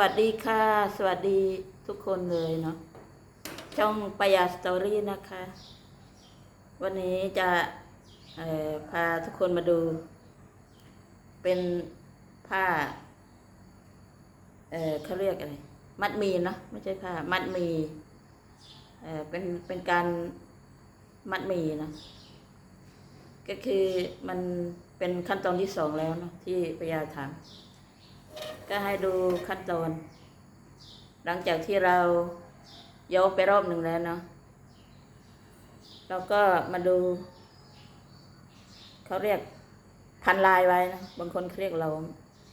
วัสดีค่ะ สวัสดีทุกคนเลยเนาะช่องปยาสตอรี่นะคะ วันนี้จะพาทุกคนมาดู เป็นผ้าเออเขาเรียกอะไร มัดมีเนาะไม่ใช่ผ้า มัดมีเออเป็นเป็นการมัดมีนะก็คือมันเป็นขั้นตอนที่สองแล้วเนาะที่ปยาทำ ก็ให้ดูขั้นตอน หลังจากที่เราโยกไปรอบหนึ่งแล้วเนาะเราก็มาดู เขาเรียกพันลายไว้นะ บางคนเรียกเรา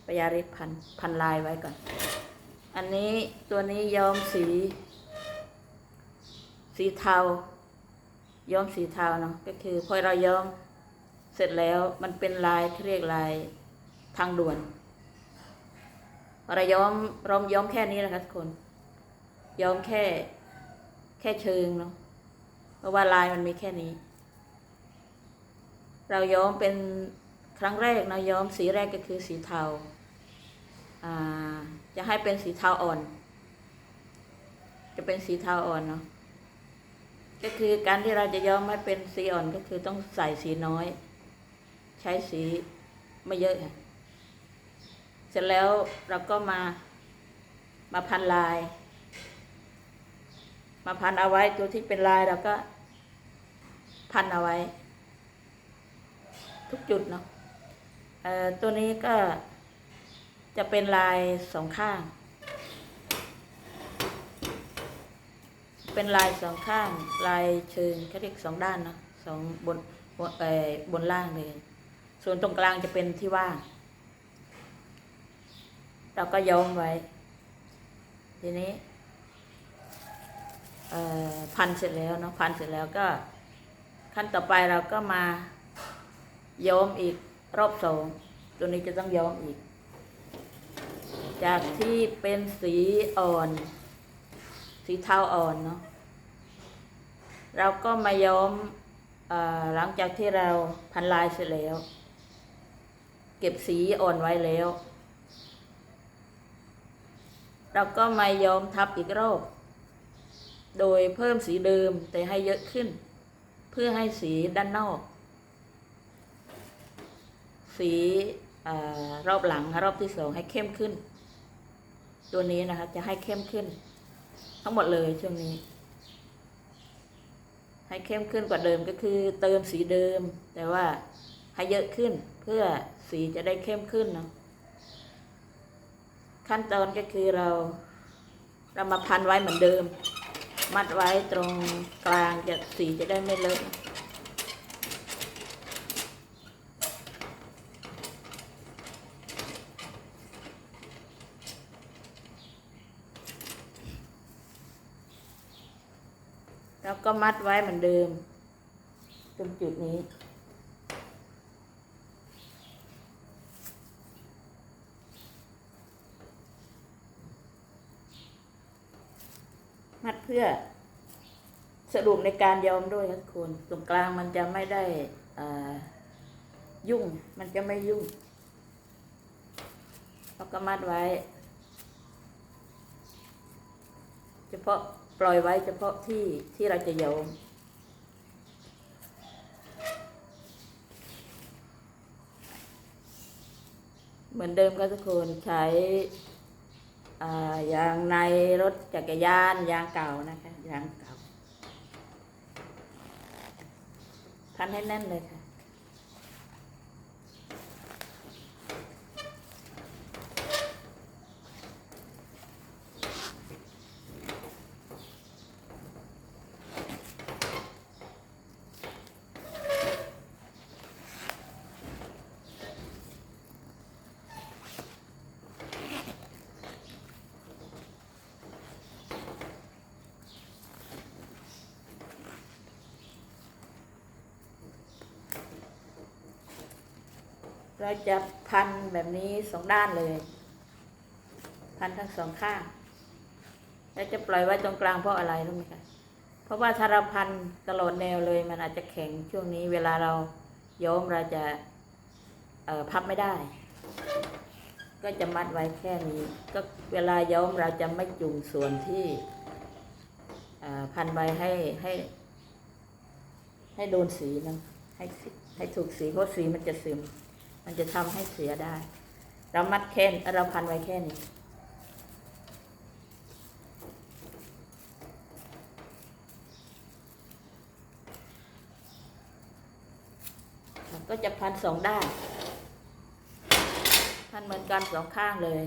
ปยาเรียกพันพันลายไว้ก่อน อันนี้ตัวนี้ย้อมสี สีเทา ย้อมสีเทาเนาะก็คือพอเราย้อมเสร็จแล้วมันเป็นลายเรียกลายทางด่วน เราย้อมรอมย้อมแค่นี้นะคะทุกคน ย้อมแค่ แค่เชิงเนาะเพราะว่าลายมันมีแค่นี้ เราย้อมเป็นครั้งแรกนะย้อมสีแรกก็คือสีเทาอ่าจะให้เป็นสีเทาอ่อน จะเป็นสีเทาอ่อนเนาะก็คือการที่เราจะย้อมให้เป็นสีอ่อนก็คือต้องใส่สีน้อย ใช้สีไม่เยอะค่ะ เสร็จแล้วเราก็มามาพันลาย มาพันเอาไว้ตัวที่เป็นลายเราก็พันเอาไว้ ทุกจุดเนาะตัวนี้ก็จะเป็นลายสองข้าง เป็นลายสองข้าง ลายเชิงเขาเรียกสองด้านเนาะสองบนบนบนล่างเลย ส่วนตรงกลางจะเป็นที่ว่าง เราก็ย้อมไว้ ทีนี้เอ่อพันเสร็จแล้วเนาะพันเสร็จแล้วก็ ขั้นต่อไปเราก็มาย้อมอีกรอบสองตัวนี้จะต้องย้อมอีก จากที่เป็นสีอ่อน สีเทาอ่อนเนาะเราก็มาย้อมอหลังจากที่เราพันลายเสร็จแล้ว เก็บสีอ่อนไว้แล้ว เราก็มายอมทับอีกรอบ โดยเพิ่มสีเดิมแต่ให้เยอะขึ้น เพื่อให้สีด้านนอก สีอรอบหลังรอบที่สองให้เข้มขึ้น ตัวนี้นะคะจะให้เข้มขึ้น ทั้งหมดเลยช่วงนี้ ให้เข้มขึ้นกว่าเดิมก็คือ เติมสีเดิม แต่ว่าให้เยอะขึ้นเพื่อสีจะได้เข้มขึ้นเนาะ ขั้นตอนก็คือเรา เรามาพันไว้เหมือนเดิม มัดไว้ตรงกลางจะสีจะได้ไม่เลอะแล้วก็มัดไว้เหมือนเดิม ตรงจุดนี้ มัดเพื่อสะดวกในการยอมด้วยครับคุณตรงกลางมันจะไม่ได้ยุ่ง มันจะไม่ยุ่งเราก็มัดไว้ เฉพาะปล่อยไว้เฉพาะที่ที่เราจะยอมเหมือนเดิมครับทุกคนใช้ ยางในรถจักรยานยางเก่านะคะยางเก่าพันให้แน่นเลยค่ะ เราจะพันแบบนี้สองด้านเลย พันทั้งสองข้างแล้วจะปล่อยไว้ตรงกลางเพราะอะไรรู้ไหมคะเพราะว่าถ้าเราพันตลอดแนวเลยมันอาจจะแข็งช่วงนี้ เวลาเราโย้มเราจะเอ่อพับไม่ได้ ก็จะมัดไว้แค่นี้ ก็เวลาย้อมเราจะไม่จุ่มส่วนที่พันใบให้ให้ ให้โดนสีนะให้ให้ถูกสีเพราะสีมันจะซึม มันจะทำให้เสียได้ เรามัดแค่นเราพันไว้แค่นี้ก็จะพันสองด้าน พันเหมือนกันสองข้างเลย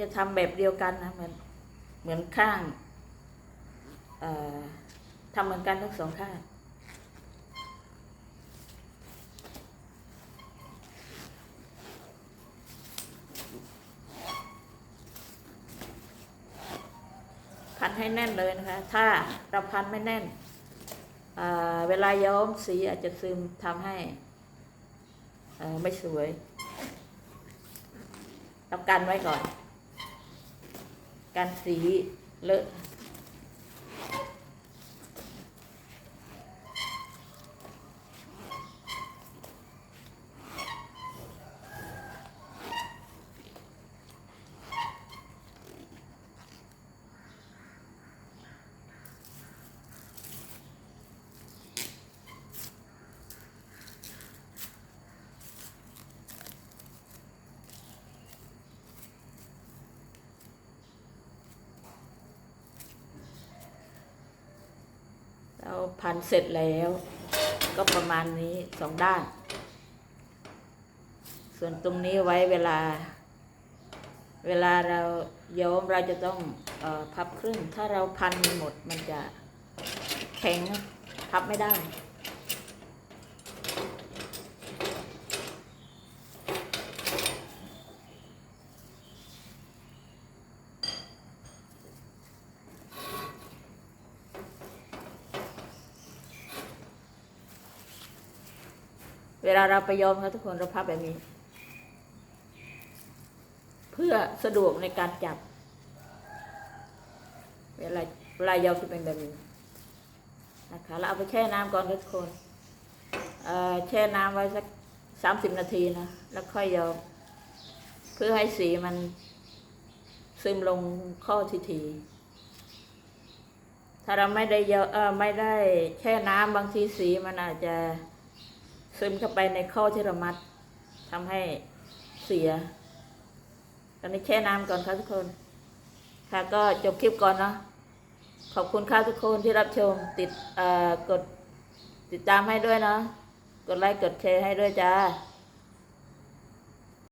จะทำแบบเดียวกันนะเหมือนเหมือนข้างทำเหมือนกันทั้งสองข้างพันให้แน่นเลยนะคะ ถ้าเราพันไม่แน่นเเวลาย้อมสีอาจจะซึมทำให้ไม่สวยต้องกันไว้ก่อน การสีเลอะ พันเสร็จแล้ว ก็ประมาณนี้สองด้าน ส่วนตรงนี้ไว้เวลา เวลาเราย้อมเราจะต้องออพับครึ่ง ถ้าเราพันหมดมันจะแข็งพับไม่ได้ เวลาเราไปย้อมค่ะทุกคนเราพับแบบนี้ เพื่อสะดวกในการจับ เวลาเวลาย้อมจะเป็นแบบนี้นะคะแล้วเอาไปแช่น้ำก่อนทุกคนแช่น้ำไว้สักสามสิบนาทีนะ แล้วค่อยย้อม เพื่อให้สีมันซึมลงข้อทีทีถ้าเราไม่ได้ย้อเออไม่ได้แช่น้ำบางทีสีมันอาจจะ ซึมเข้าไปในข้อที่เรามัดทำให้เสีย ตอนนี้แช่น้ำก่อนครับทุกคน ค่ะก็จบคลิปก่อนเนาะขอบคุณค่ะทุกคนที่รับชมติดเอ่อกดติดตามให้ด้วยเนาะกดไลค์กดแชร์ให้ด้วยจ้า